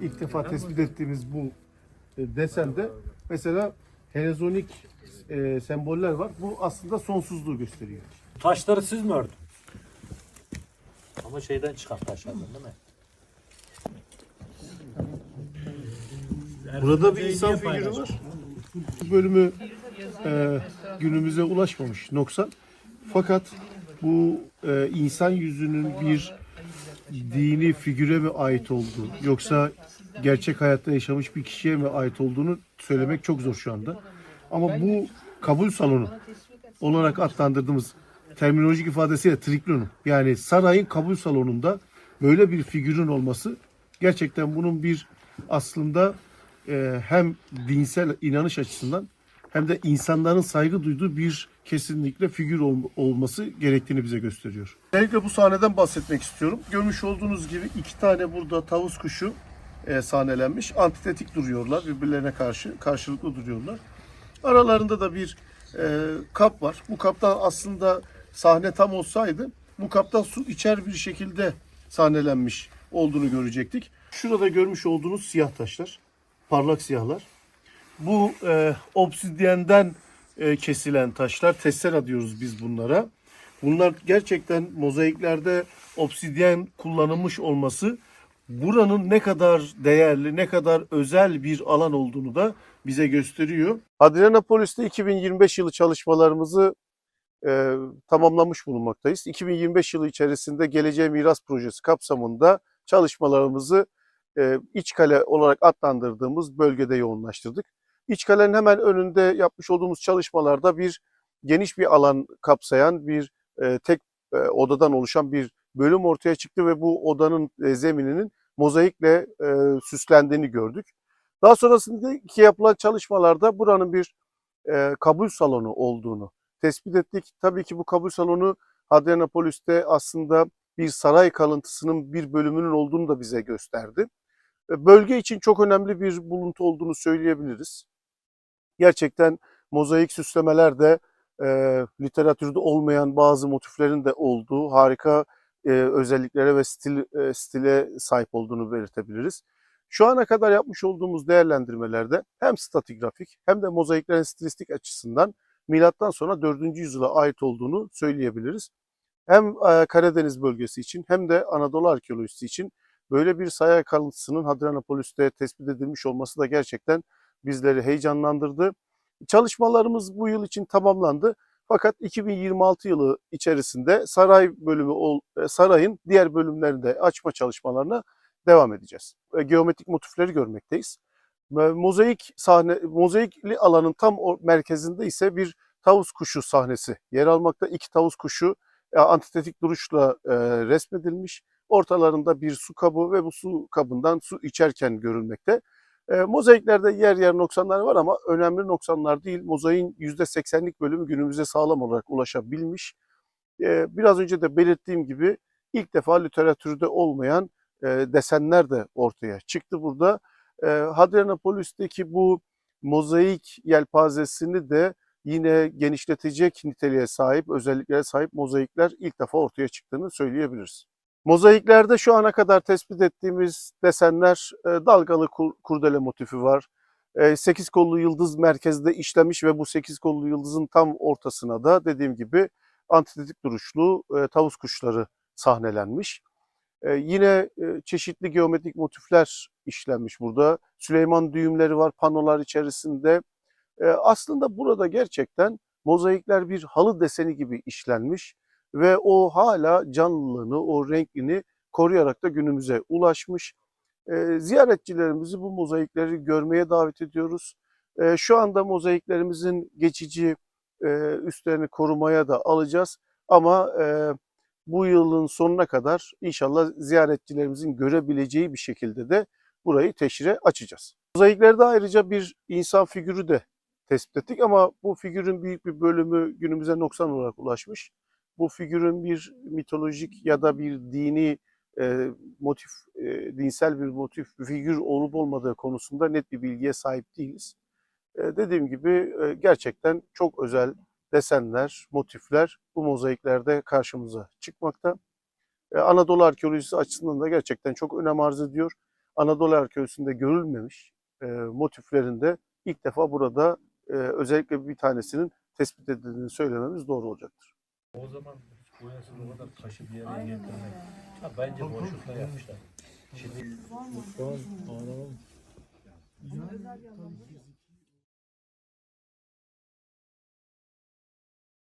ilk defa tespit ettiğimiz bu e, desende mesela helezonik e, semboller var. Bu aslında sonsuzluğu gösteriyor. Taşları siz mi ördünüz? Ama şeyden çıkan taşlardan değil mi? Burada bir insan figürü var. Bu bölümü e, günümüze ulaşmamış noksan. Fakat bu e, insan yüzünün bir dini figüre mi ait olduğu yoksa gerçek hayatta yaşamış bir kişiye mi ait olduğunu söylemek çok zor şu anda. Ama bu kabul salonu olarak adlandırdığımız terminolojik ifadesiyle triklonum yani sarayın kabul salonunda böyle bir figürün olması gerçekten bunun bir aslında e, hem dinsel inanış açısından hem de insanların saygı duyduğu bir kesinlikle figür ol- olması gerektiğini bize gösteriyor. Özellikle bu sahneden bahsetmek istiyorum. Görmüş olduğunuz gibi iki tane burada tavus kuşu e, sahnelenmiş. Antitetik duruyorlar. Birbirlerine karşı karşılıklı duruyorlar. Aralarında da bir e, kap var. Bu kaptan aslında sahne tam olsaydı bu kaptan su içer bir şekilde sahnelenmiş olduğunu görecektik. Şurada görmüş olduğunuz siyah taşlar. Parlak siyahlar. Bu e, obsidyenden e, kesilen taşlar. Tessera diyoruz biz bunlara. Bunlar gerçekten mozaiklerde obsidyen kullanılmış olması buranın ne kadar değerli, ne kadar özel bir alan olduğunu da bize gösteriyor. Adrianapolis'te 2025 yılı çalışmalarımızı e, tamamlamış bulunmaktayız. 2025 yılı içerisinde Geleceğe Miras Projesi kapsamında çalışmalarımızı e, iç kale olarak adlandırdığımız bölgede yoğunlaştırdık. İç kalenin hemen önünde yapmış olduğumuz çalışmalarda bir geniş bir alan kapsayan bir e, tek e, odadan oluşan bir bölüm ortaya çıktı ve bu odanın e, zemininin mozaikle e, süslendiğini gördük. Daha sonrasındaki yapılan çalışmalarda buranın bir e, kabul salonu olduğunu tespit ettik. Tabii ki bu kabul salonu Hadrianapolis'te aslında bir saray kalıntısının bir bölümünün olduğunu da bize gösterdi. E, Bölge için çok önemli bir buluntu olduğunu söyleyebiliriz. Gerçekten mozaik süslemeler de e, literatürde olmayan bazı motiflerin de olduğu harika e, özelliklere ve stil e, stile sahip olduğunu belirtebiliriz. Şu ana kadar yapmış olduğumuz değerlendirmelerde hem stratigrafik hem de mozaiklerin stilistik açısından milattan sonra 4. yüzyıla ait olduğunu söyleyebiliriz. Hem e, Karadeniz bölgesi için hem de Anadolu arkeolojisi için böyle bir saray kalıntısının Hadrianapolis'te tespit edilmiş olması da gerçekten bizleri heyecanlandırdı. Çalışmalarımız bu yıl için tamamlandı. Fakat 2026 yılı içerisinde saray bölümü e, sarayın diğer bölümlerinde açma çalışmalarına devam edeceğiz. E, Geometrik motifleri görmekteyiz. Mozaik sahne mozaikli alanın tam merkezinde ise bir tavus kuşu sahnesi yer almakta. İki tavus kuşu e, antitetik duruşla resmedilmiş. Ortalarında bir su kabı ve bu su kabından su içerken görülmekte. E, mozaiklerde yer yer noksanlar var ama önemli noksanlar değil. Mozaiğin %80'lik bölümü günümüze sağlam olarak ulaşabilmiş. E, biraz önce de belirttiğim gibi ilk defa literatürde olmayan e, desenler de ortaya çıktı burada. E, Hadrianapolis'teki bu mozaik yelpazesini de yine genişletecek niteliğe sahip, özelliklere sahip mozaikler ilk defa ortaya çıktığını söyleyebiliriz. Mozaiklerde şu ana kadar tespit ettiğimiz desenler e, dalgalı kur- kurdele motifi var. 8 kollu yıldız merkezde işlemiş ve bu 8 kollu yıldızın tam ortasına da dediğim gibi antitetik duruşlu e, tavus kuşları sahnelenmiş. E, Yine e, çeşitli geometrik motifler işlenmiş burada. Süleyman düğümleri var panolar içerisinde. E, Aslında burada gerçekten mozaikler bir halı deseni gibi işlenmiş ve o hala canlılığını, o renklini koruyarak da günümüze ulaşmış. E, ziyaretçilerimizi bu mozaikleri görmeye davet ediyoruz. E, şu anda mozaiklerimizin geçici e, üstlerini korumaya da alacağız ama e, bu yılın sonuna kadar inşallah ziyaretçilerimizin görebileceği bir şekilde de burayı teşhire açacağız. Mozaiklerde ayrıca bir insan figürü de tespit ettik ama bu figürün büyük bir bölümü günümüze noksan olarak ulaşmış. Bu figürün bir mitolojik ya da bir dini e, motif, e, dinsel bir motif, bir figür olup olmadığı konusunda net bir bilgiye sahip değiliz. E, dediğim gibi e, gerçekten çok özel desenler, motifler bu mozaiklerde karşımıza çıkmakta. E, Anadolu arkeolojisi açısından da gerçekten çok önem arz ediyor. Anadolu Arkeolojisi'nde görülmemiş e, motiflerinde ilk defa burada e, özellikle bir tanesinin tespit edildiğini söylememiz doğru olacaktır. O zaman boyasız o kadar taşı bir yere getirmek. Ha, bence boşlukla yapmışlar. Şimdi